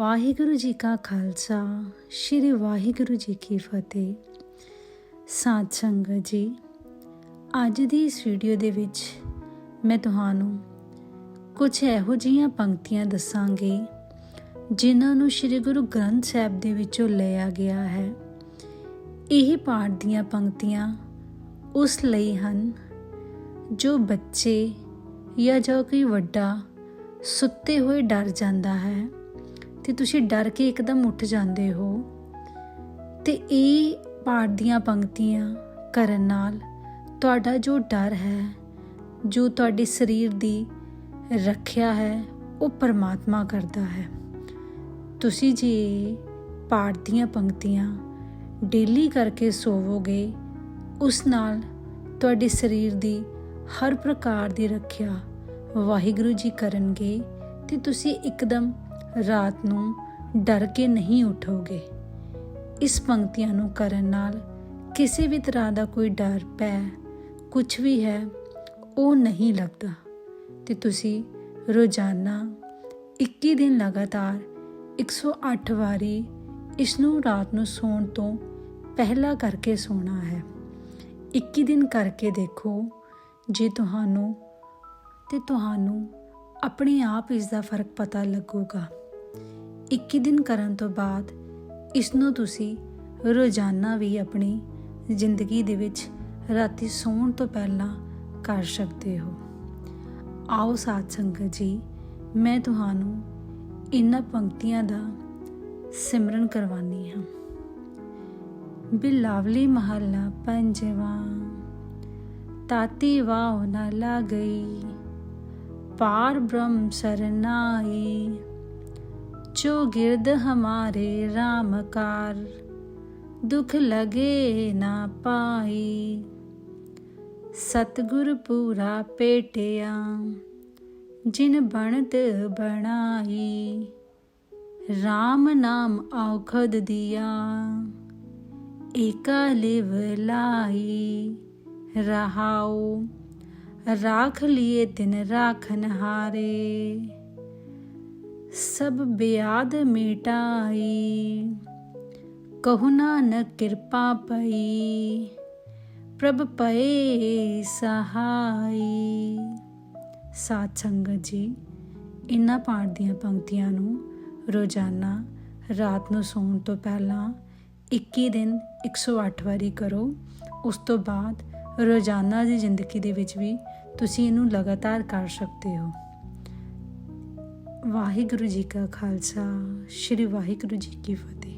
ਵਾਹਿਗੁਰੂ ਜੀ ਕਾ ਖਾਲਸਾ, ਸ੍ਰੀ ਵਾਹਿਗੁਰੂ ਜੀ ਕੀ ਫਤਿਹ। ਸਾਧ ਸੰਗਤ ਜੀ, ਅੱਜ ਦੀ ਇਸ ਵੀਡੀਓ ਦੇ ਵਿੱਚ ਮੈਂ ਤੁਹਾਨੂੰ ਕੁਝ ਇਹੋ ਜਿਹੀਆਂ ਪੰਕਤੀਆਂ ਦੱਸਾਂਗੀ, ਜਿਨ੍ਹਾਂ ਨੂੰ ਸ੍ਰੀ ਗੁਰੂ ਗ੍ਰੰਥ ਸਾਹਿਬ ਦੇ ਵਿੱਚੋਂ ਲਿਆ ਗਿਆ ਹੈ। ਇਹ ਪਾਠ ਦੀਆਂ ਪੰਕਤੀਆਂ ਉਸ ਲਈ ਹਨ, ਜੋ ਬੱਚੇ ਜਾਂ ਜੋ ਕੋਈ ਵੱਡਾ ਸੁੱਤੇ ਹੋਏ ਡਰ ਜਾਂਦਾ ਹੈ ਤੇ ਤੁਸੀਂ ਡਰ ਕੇ ਇੱਕਦਮ ਉੱਠ ਜਾਂਦੇ ਹੋ ਤੇ ਇਹ ਪਾਠ ਦੀਆਂ ਪੰਕਤੀਆਂ ਕਰਨ ਨਾਲ ਤੁਹਾਡਾ ਜੋ ਡਰ ਹੈ, ਜੋ ਤੁਹਾਡੇ ਸਰੀਰ ਦੀ ਰੱਖਿਆ ਹੈ, ਉਹ ਪਰਮਾਤਮਾ ਕਰਦਾ ਹੈ। ਤੁਸੀਂ ਜੇ ਪਾਠ ਦੀਆਂ ਪੰਕਤੀਆਂ ਡੇਲੀ ਕਰਕੇ ਸੋਵੋਗੇ, ਉਸ ਨਾਲ ਤੁਹਾਡੇ ਸਰੀਰ ਦੀ ਹਰ ਪ੍ਰਕਾਰ ਦੀ ਰੱਖਿਆ ਵਾਹਿਗੁਰੂ ਜੀ ਕਰਨਗੇ ਤੇ ਤੁਸੀਂ ਇੱਕਦਮ ਰਾਤ ਨੂੰ ਡਰ ਕੇ ਨਹੀਂ ਉਠੋਗੇ। ਇਸ ਪੰਕਤੀਆਂ ਨੂੰ ਕਰਨ ਨਾਲ ਕਿਸੇ ਵੀ ਤਰ੍ਹਾਂ ਦਾ ਕੋਈ ਡਰ ਪੈ ਕੁਝ ਵੀ ਹੈ, ਉਹ ਨਹੀਂ ਲੱਗਦਾ। ਤੇ ਤੁਸੀਂ ਰੋਜ਼ਾਨਾ 21 ਦਿਨ ਲਗਾਤਾਰ 108 ਵਾਰੀ ਇਸ ਨੂੰ ਰਾਤ ਨੂੰ ਸੌਣ ਤੋਂ ਪਹਿਲਾਂ ਕਰਕੇ ਸੌਣਾ ਹੈ। 21 ਦਿਨ ਕਰਕੇ ਦੇਖੋ ਜੇ ਤੁਹਾਨੂੰ ਤੇ ਤੁਹਾਨੂੰ ਆਪਣੇ ਆਪ ਇਸ ਦਾ ਫ਼ਰਕ ਪਤਾ ਲੱਗੂਗਾ। 21 ਦਿਨ ਕਰਨ ਤੋਂ ਬਾਅਦ ਇਸ ਨੂੰ ਤੁਸੀਂ ਰੋਜ਼ਾਨਾ ਵੀ ਆਪਣੀ ਜ਼ਿੰਦਗੀ ਦੇ ਵਿੱਚ ਰਾਤੀ ਸੌਣ ਤੋਂ ਪਹਿਲਾਂ ਕਰ ਸਕਦੇ ਹੋ। ਆਓ ਸਾਧ ਸੰਗਤ ਜੀ, ਮੈਂ ਤੁਹਾਨੂੰ ਇਹਨਾਂ ਪੰਕਤੀਆਂ ਦਾ ਸਿਮਰਨ ਕਰਵਾਨੀ ਹਾਂ। ਬਿਲਾਵਲੀ ਮਹੱਲਾ ਪੰਜਵਾਂ, ਤਾਤੀ ਵਾਹ ਨਾ ਲਾ ਗਈ पार ब्रह्म सरनाई जो गिरद हमारे राम कार दुख लगे ना पाई सतगुर पूरा पेटिया जिन बनत बनाई राम नाम औखद दिया एका लिव लाई रहाओ ਰਾਖ ਲੀਏ ਦਿਨ ਰਾਖ ਨਹਾਰੇ ਸਭ ਬਿਆਦ ਮਿਟਾਈ ਕਹੁ ਨਾਨਕ ਕਿਰਪਾ ਪਈ। ਪ੍ਰਭ ਪਏ ਸਹਾਈ। ਸਾਧ ਸੰਗਤ ਜੀ, ਇਨ੍ਹਾਂ ਪਾਠ ਦੀਆਂ ਪੰਕਤੀਆਂ ਨੂੰ ਰੋਜ਼ਾਨਾ ਰਾਤ ਨੂੰ ਸੌਣ ਤੋਂ ਪਹਿਲਾਂ 21 ਦਿਨ 108 ਵਾਰੀ ਕਰੋ। ਉਸ ਤੋਂ ਬਾਅਦ ਰੋਜ਼ਾਨਾ ਦੀ ਜ਼ਿੰਦਗੀ ਦੇ ਵਿੱਚ ਵੀ ਤੁਸੀਂ ਇਹਨੂੰ ਲਗਾਤਾਰ ਕਰ ਸਕਦੇ ਹੋ। ਵਾਹਿਗੁਰੂ ਜੀ ਕਾ ਖਾਲਸਾ, ਸ੍ਰੀ ਵਾਹਿਗੁਰੂ ਜੀ ਕੀ ਫਤਿਹ।